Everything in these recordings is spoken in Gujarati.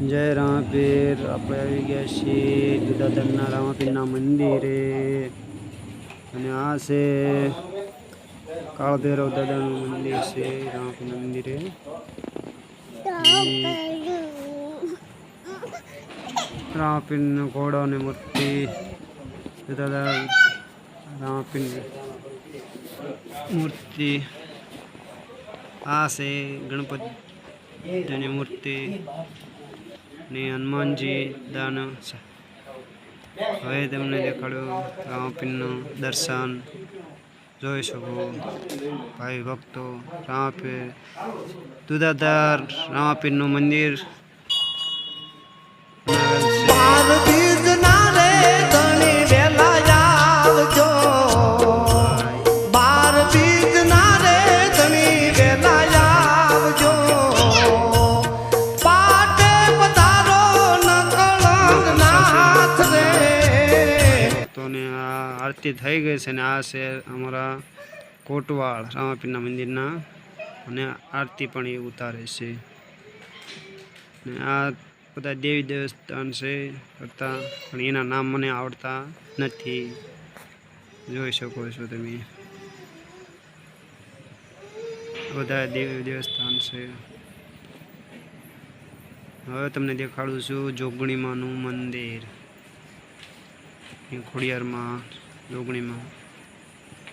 જય રામાપીર. આપણે આવી ગયા છીએ દુદાધરના રામાપીરના મંદિરે. અને આ છે કાળભૈરવ દાદાનું મંદિર છે, રામાપીર મંદિરે. રામાપીરનો ઘોડાની મૂર્તિ. દાદા રામાપીર મૂર્તિ. આ છે ગણપતિની મૂર્તિ. ને હનુમાનજી દાન હવે તમને દેખાડ્યું રામાપીરનું દર્શન. જોઈ શકો ભાઈ ભક્તો રામાપીર દુધાધાર રામાપીરનું મંદિર આરતી થઈ ગઈ છે અને આ છે અમારા કોટવાળ રામાપીરના મંદિરના અને આરતી પણ એ ઉતારે છે. અને આ બધા દેવી દેવસ્થાન છે કરતા, પણ એના નામ મને આવડતા નથી. જોઈ શકો છો તમે. બધા દેવી દેવસ્થાન છે. હવે તમને દેખાડું છું જોગણીમાનું મંદિર. ખોડિયારમાં જોગણીમાં.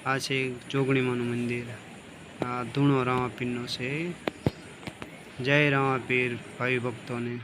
આ છે જોગણીમાનું મંદિર. આ ધૂણો રામાપીરનો છે. જય રામાપીર ભાઈ ભક્તોને